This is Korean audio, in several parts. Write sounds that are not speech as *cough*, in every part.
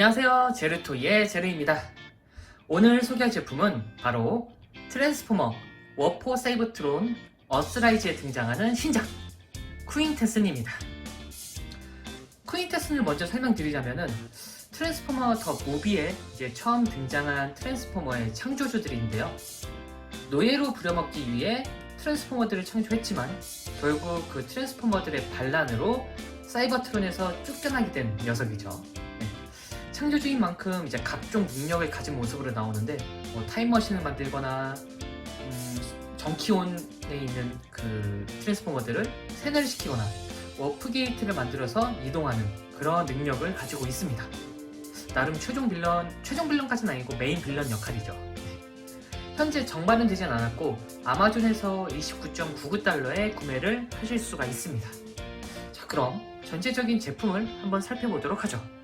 안녕하세요. 제르토이의 제르입니다. 오늘 소개할 제품은 바로 트랜스포머 워포 세이버트론 어스라이즈에 등장하는 신작 퀸테슨입니다. 퀸테슨을 먼저 설명드리자면은 트랜스포머 더 무비에 이제 처음 등장한 트랜스포머의 창조주들인데요. 노예로 부려먹기 위해 트랜스포머들을 창조했지만 결국 그 트랜스포머들의 반란으로 사이버트론에서 쫓겨나게 된 녀석이죠. 네. 창조주인 만큼 이제 각종 능력을 가진 모습으로 나오는데 뭐 타임머신을 만들거나 음, 정키온에 있는 그 트랜스포머들을 세뇌를 시키거나 워프 게이트를 만들어서 이동하는 그런 능력을 가지고 있습니다. 나름 최종 빌런, 최종 빌런까지는 아니고 메인 빌런 역할이죠. 네. 현재 정발은 되진 않았고 아마존에서 29.99달러에 구매를 하실 수가 있습니다. 자, 그럼 전체적인 제품을 한번 살펴보도록 하죠.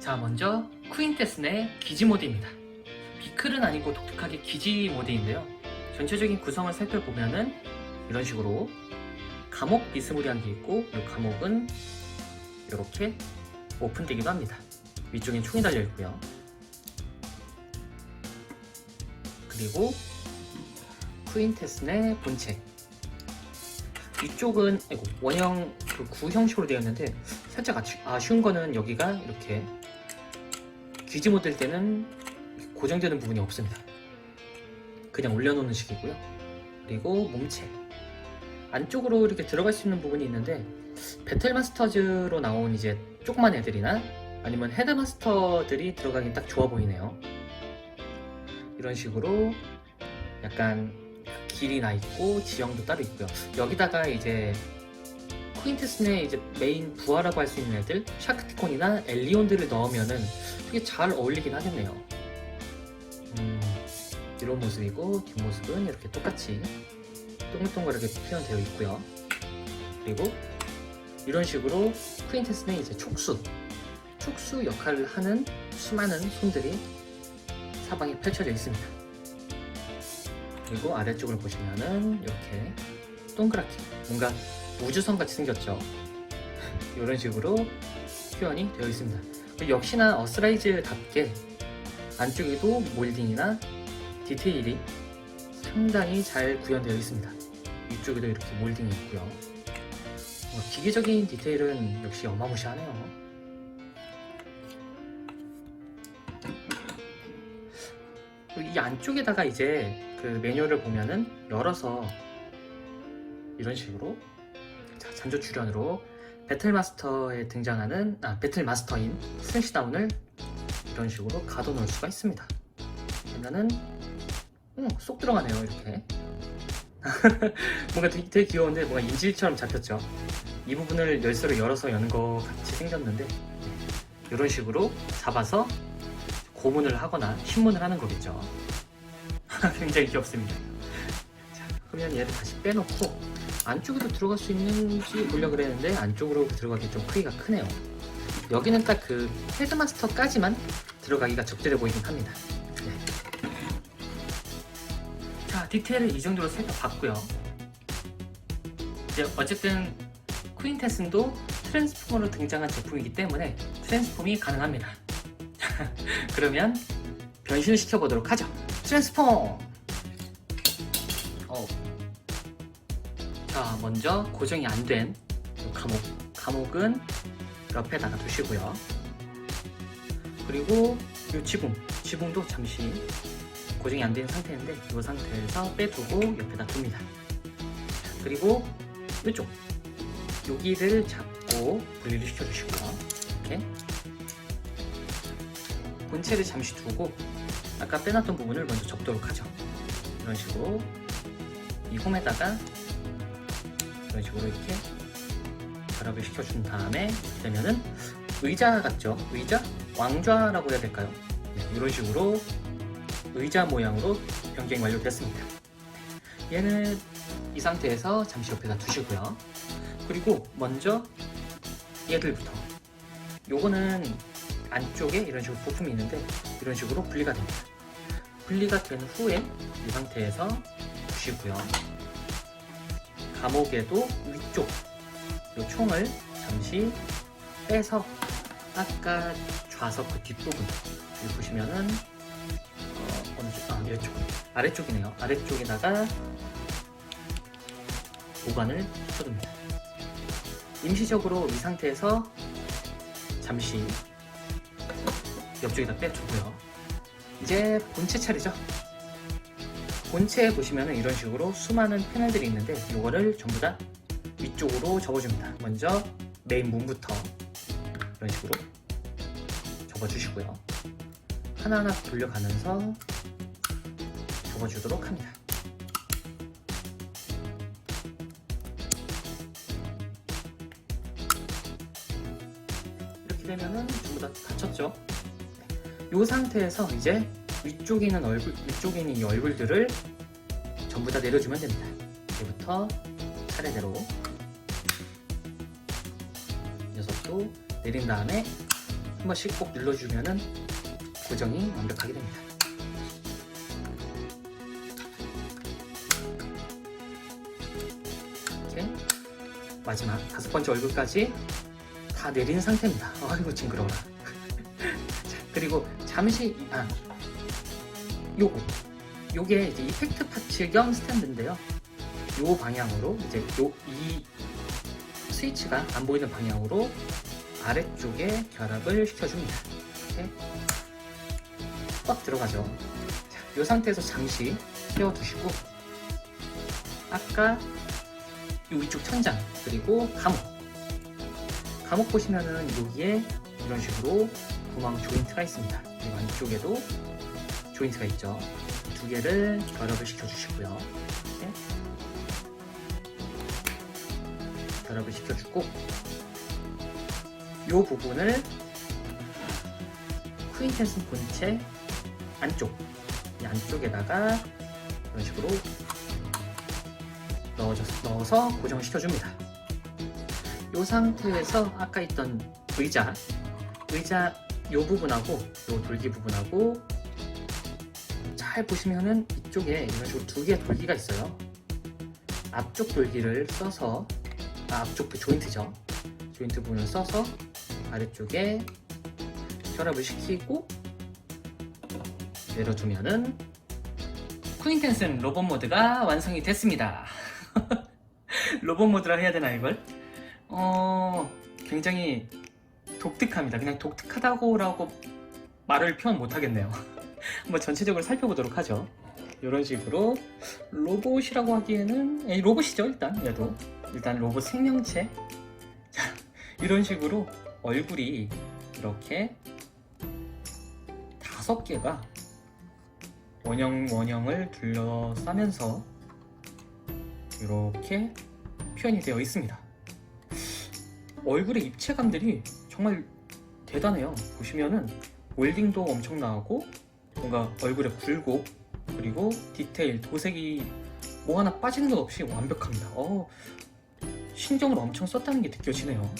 자, 먼저 퀸테슨의 기지 모드입니다. 비클은 아니고 독특하게 기지 모드인데요. 전체적인 구성을 살펴보면은 이런 식으로 감옥 비스무리한 게 있고 이 감옥은 이렇게 오픈되기도 합니다. 위쪽엔 총이 달려 있고요. 그리고 퀸테슨의 본체. 이쪽은 원형 그 구 형식으로 되어 있는데 살짝 아쉬, 아쉬운 거는 여기가 이렇게 귀지 모드일 때는 고정되는 부분이 없습니다. 그냥 올려놓는 식이고요. 그리고 몸체 안쪽으로 이렇게 들어갈 수 있는 부분이 있는데 배틀마스터즈로 나온 이제 조그만 애들이나 아니면 헤드마스터들이 들어가긴 딱 좋아 보이네요. 이런 식으로 약간 길이 나 있고 지형도 따로 있고요. 여기다가 이제 퀸테슨의 이제 메인 부하라고 할 수 있는 애들 샤크티콘이나 엘리온들을 넣으면은 되게 잘 어울리긴 하겠네요. 음, 이런 모습이고 뒷모습은 이렇게 똑같이 동글동글하게 표현되어 있고요. 그리고 이런 식으로 퀸테슨의 이제 촉수 촉수 역할을 하는 수많은 손들이 사방에 펼쳐져 있습니다. 그리고 아래쪽을 보시면은 이렇게 동그랗게 뭔가 우주선 같이 생겼죠. 이런 식으로 표현이 되어 있습니다. 그리고 역시나 어스라이즈답게 안쪽에도 몰딩이나 디테일이 상당히 잘 구현되어 있습니다. 이쪽에도 이렇게 몰딩이 있고요. 뭐 기계적인 디테일은 역시 어마무시하네요. 이 안쪽에다가 이제 그 매뉴얼을 보면은 열어서 이런 식으로 자, 잔조 출연으로 배틀마스터에 등장하는 아 배틀마스터인 슬래시다운을 이런 식으로 가둬놓을 수가 있습니다. 그러면은 음, 쏙 들어가네요 이렇게 *laughs* 뭔가 되게, 되게 귀여운데 뭔가 인질처럼 잡혔죠. 이 부분을 열쇠로 열어서 여는 것 같이 생겼는데 이런 식으로 잡아서 고문을 하거나 신문을 하는 거겠죠. *laughs* 굉장히 귀엽습니다. 자, 그러면 얘를 다시 빼놓고 안쪽으로 들어갈 수 있는지 보려고 그랬는데 안쪽으로 들어가기 좀 크기가 크네요. 여기는 딱 그 헤드마스터까지만 들어가기가 적절해 보이긴 합니다. 네. 자, 디테일을 이 정도로 살펴봤고요. 이제 어쨌든 퀸테슨도 트랜스포머로 등장한 제품이기 때문에 트랜스폼이 가능합니다. *laughs* 그러면 변신을 시켜보도록 하죠. 트랜스폼! 어. 자, 먼저 고정이 안 된 감옥. 감옥은 옆에다가 두시고요. 그리고 이 지붕. 지붕도 잠시 고정이 안 된 상태인데 이 상태에서 빼두고 옆에다 둡니다. 그리고 이쪽. 여기를 잡고 분리를 시켜주시고요. 이렇게. 본체를 잠시 두고 아까 빼놨던 부분을 먼저 접도록 하죠. 이런 식으로 이 홈에다가 이런 식으로 이렇게 결합을 시켜준 다음에 되면은 의자 같죠? 의자? 왕좌라고 해야 될까요? 네, 이런 식으로 의자 모양으로 변경이 완료됐습니다. 얘는 이 상태에서 잠시 옆에다 두시고요. 그리고 먼저 얘들부터 요거는 안쪽에 이런 식으로 부품이 있는데 이런 식으로 분리가 됩니다. 분리가 된 후에 이 상태에서 두시고요. 감옥에도 위쪽 이 총을 잠시 빼서 아까 좌석 그 뒷부분 여기 보시면은 어, 어느 쪽? 아 이쪽 아래쪽이네요. 아래쪽에다가 보관을 시켜둡니다. 임시적으로 이 상태에서 잠시 옆쪽에다 빼주고요. 이제 본체 차례죠. 본체에 보시면은 이런 식으로 수많은 패널들이 있는데 이거를 전부 다 위쪽으로 접어줍니다. 먼저 메인 문부터 이런 식으로 접어주시고요. 하나하나 돌려가면서 접어주도록 합니다. 이렇게 되면은 전부 다 닫혔죠. 이 상태에서 이제 위쪽에 있는 얼굴, 위쪽에 있는 이 얼굴들을 전부 다 내려주면 됩니다. 이제부터 차례대로 이 녀석도 내린 다음에 한 번씩 꼭 눌러주면은 고정이 완벽하게 됩니다. 이렇게 마지막 다섯 번째 얼굴까지 다 내린 상태입니다. 아이고 징그러워라. *laughs* 자, 그리고 잠시 아 요거 요게 이제 이펙트 파츠 겸 스탠드인데요. 요 방향으로 이제 요 이 스위치가 안 보이는 방향으로 아래쪽에 결합을 시켜줍니다. 이렇게 꽉 들어가죠. 자, 이 상태에서 잠시 세워두시고 아까 이 위쪽 천장 그리고 감옥 감옥 보시면은 여기에 이런 식으로 구멍 조인트가 있습니다. 그리고 안쪽에도 조인트가 있죠. 두 개를 결합을 시켜주시고요. 이렇게 결합을 시켜주고 이 부분을 쿠인텐슨 본체 안쪽 이 안쪽에다가 이런 식으로 넣어서 고정을 시켜줍니다. 이 상태에서 아까 있던 의자 의자 이 부분하고 이 돌기 부분하고 잘 보시면은 이쪽에 이런 식으로 두 개의 돌기가 있어요. 앞쪽 돌기를 써서 아, 앞쪽 그 조인트죠. 조인트 부분을 써서 아래쪽에 결합을 시키고 내려두면은 쿠인텐슨 로봇 모드가 완성이 됐습니다. *laughs* 로봇 모드라 해야 되나 이걸? 어 굉장히 독특합니다. 그냥 독특하다고라고 말을 표현 못 하겠네요. *laughs* 한번 전체적으로 살펴보도록 하죠. 이런 식으로 로봇이라고 하기에는 에, 로봇이죠 일단 얘도 일단 로봇 생명체 자 이런 식으로 얼굴이 이렇게 다섯 개가 원형 원형을 둘러싸면서 이렇게 표현이 되어 있습니다. 얼굴의 입체감들이 정말 대단해요. 보시면은 웰딩도 엄청 나오고 뭔가 얼굴의 굴곡 그리고 디테일 도색이 뭐 하나 빠지는 것 없이 완벽합니다. 어, 신경을 엄청 썼다는 게 느껴지네요.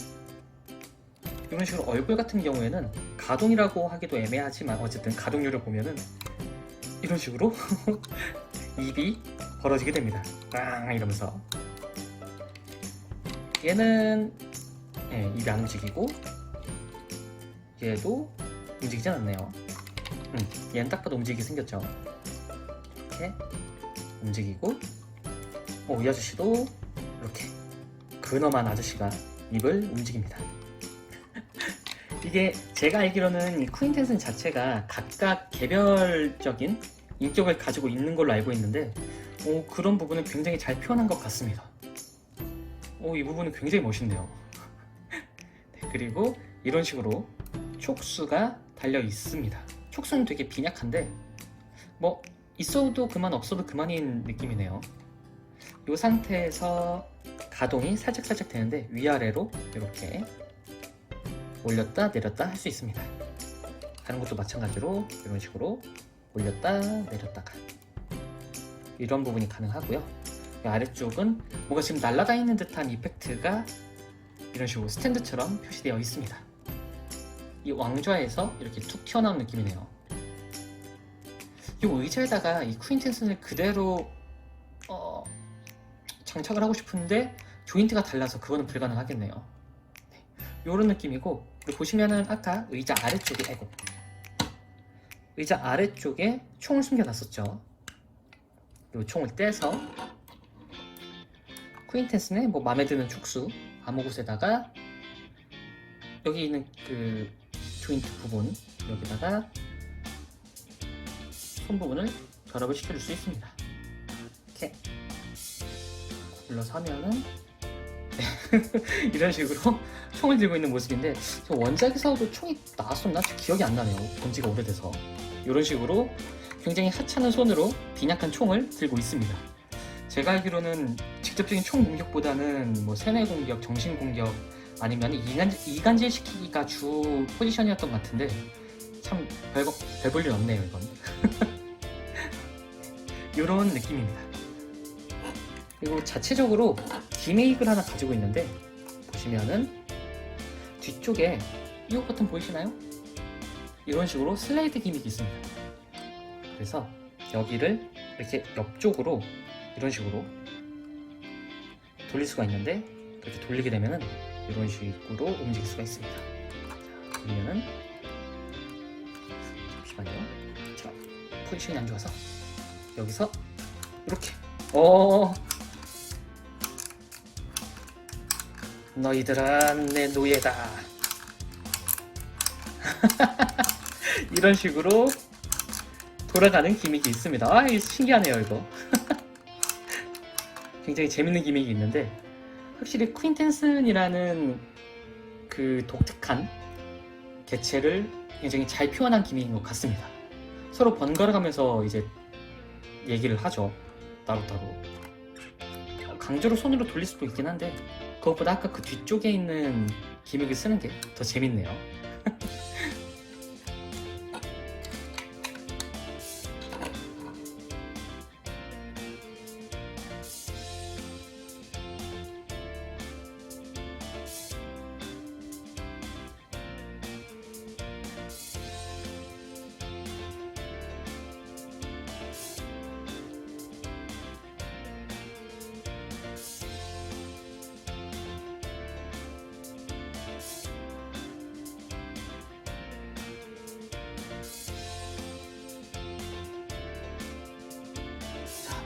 이런 식으로 얼굴 같은 경우에는 가동이라고 하기도 애매하지만 어쨌든 가동률을 보면은 이런 식으로 *laughs* 입이 벌어지게 됩니다. 빵 이러면서 얘는 예, 입이 안 움직이고 얘도 움직이지 않네요. 음, 얘는 딱 봐도 움직이게 생겼죠. 이렇게 움직이고 어, 이 아저씨도 이렇게 근엄한 아저씨가 입을 움직입니다. *laughs* 이게 제가 알기로는 이 쿠인텐슨 자체가 각각 개별적인 인격을 가지고 있는 걸로 알고 있는데 어, 그런 부분은 굉장히 잘 표현한 것 같습니다. 어, 이 부분은 굉장히 멋있네요. *laughs* 네, 그리고 이런 식으로 촉수가 달려 있습니다. 촉수는 되게 빈약한데 뭐 있어도 그만 없어도 그만인 느낌이네요. 이 상태에서 가동이 살짝살짝 되는데 위아래로 이렇게 올렸다 내렸다 할 수 있습니다. 다른 것도 마찬가지로 이런 식으로 올렸다 내렸다가 이런 부분이 가능하고요. 이 아래쪽은 뭔가 지금 날아다니는 듯한 이펙트가 이런 식으로 스탠드처럼 표시되어 있습니다. 이 왕좌에서 이렇게 툭 튀어나온 느낌이네요. 이 의자에다가 이 쿠인텐슨을 그대로 어, 장착을 하고 싶은데 조인트가 달라서 그거는 불가능하겠네요. 네, 이런 느낌이고 보시면은 아까 의자 아래쪽에 아이고 의자 아래쪽에 총을 숨겨놨었죠. 이 총을 떼서 쿠인텐슨의 뭐 마음에 드는 촉수 아무 곳에다가 여기 있는 그 조인트 부분 여기다가 손 부분을 결합을 시켜줄 수 있습니다. 이렇게 눌러서 하면은 *laughs* 이런 식으로 총을 들고 있는 모습인데 저 원작에서도 총이 나왔었나? 저 기억이 안 나네요. 본 지가 오래돼서 이런 식으로 굉장히 하찮은 손으로 빈약한 총을 들고 있습니다. 제가 알기로는 직접적인 총 공격보다는 뭐 세뇌 공격, 정신 공격 아니면 이간, 이간질 시키기가 주 포지션이었던 것 같은데 참 별거, 별볼일 없네요 이건. *laughs* 이런 느낌입니다. 그리고 자체적으로 기믹을 하나 가지고 있는데 보시면은 뒤쪽에 이거 버튼 보이시나요? 이런 식으로 슬라이드 기믹이 있습니다. 그래서 여기를 이렇게 옆쪽으로 이런 식으로 돌릴 수가 있는데 이렇게 돌리게 되면은 이런 식으로 움직일 수가 있습니다. 자, 그러면은 잠시만요. 제가 포지션이 안 좋아서 여기서 이렇게 어 너희들은 내 노예다. *laughs* 이런 식으로 돌아가는 기믹이 있습니다. 아, 신기하네요, 이거. *laughs* 굉장히 재밌는 기믹이 있는데 확실히 퀸텐슨이라는 그 독특한 개체를 굉장히 잘 표현한 기믹인 것 같습니다. 서로 번갈아가면서 이제 얘기를 하죠. 따로따로. 강제로 손으로 돌릴 수도 있긴 한데 그것보다 아까 그 뒤쪽에 있는 기믹을 쓰는 게 더 재밌네요. *laughs*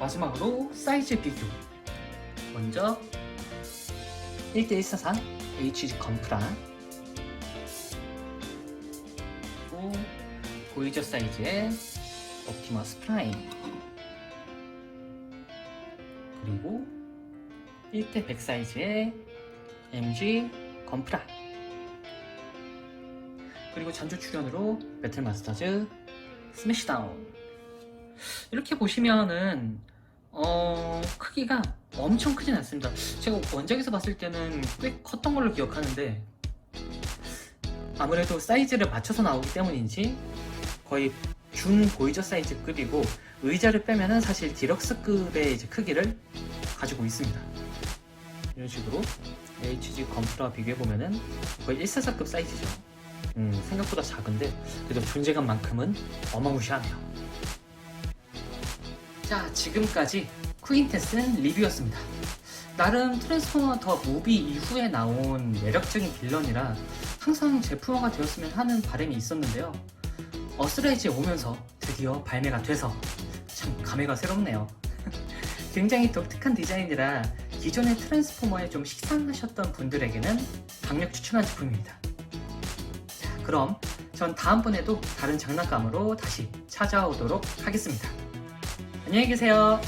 마지막으로 사이즈 비교. 먼저 1대144 HG 건프라. 그리고 보이저 사이즈의 옵티머스 프라임. 그리고 1대100 사이즈의 MG 건프라. 그리고 잔주 출연으로 배틀마스터즈 스매시다운. 이렇게 보시면은 어 크기가 엄청 크진 않습니다. 제가 원작에서 봤을 때는 꽤 컸던 걸로 기억하는데 아무래도 사이즈를 맞춰서 나오기 때문인지 거의 준 보이저 사이즈급이고 의자를 빼면은 사실 디럭스급의 이제 크기를 가지고 있습니다. 이런 식으로 HG 건프라와 비교해 보면은 거의 144급 사이즈죠. 음, 생각보다 작은데 그래도 존재감만큼은 어마무시하네요. 자, 지금까지 퀸테슨 리뷰였습니다. 나름 트랜스포머 더 무비 이후에 나온 매력적인 빌런이라 항상 제품화가 되었으면 하는 바람이 있었는데요. 어스라이즈에 오면서 드디어 발매가 돼서 참 감회가 새롭네요. *laughs* 굉장히 독특한 디자인이라 기존의 트랜스포머에 좀 식상하셨던 분들에게는 강력 추천한 제품입니다. 자, 그럼 전 다음번에도 다른 장난감으로 다시 찾아오도록 하겠습니다. 안녕히 계세요.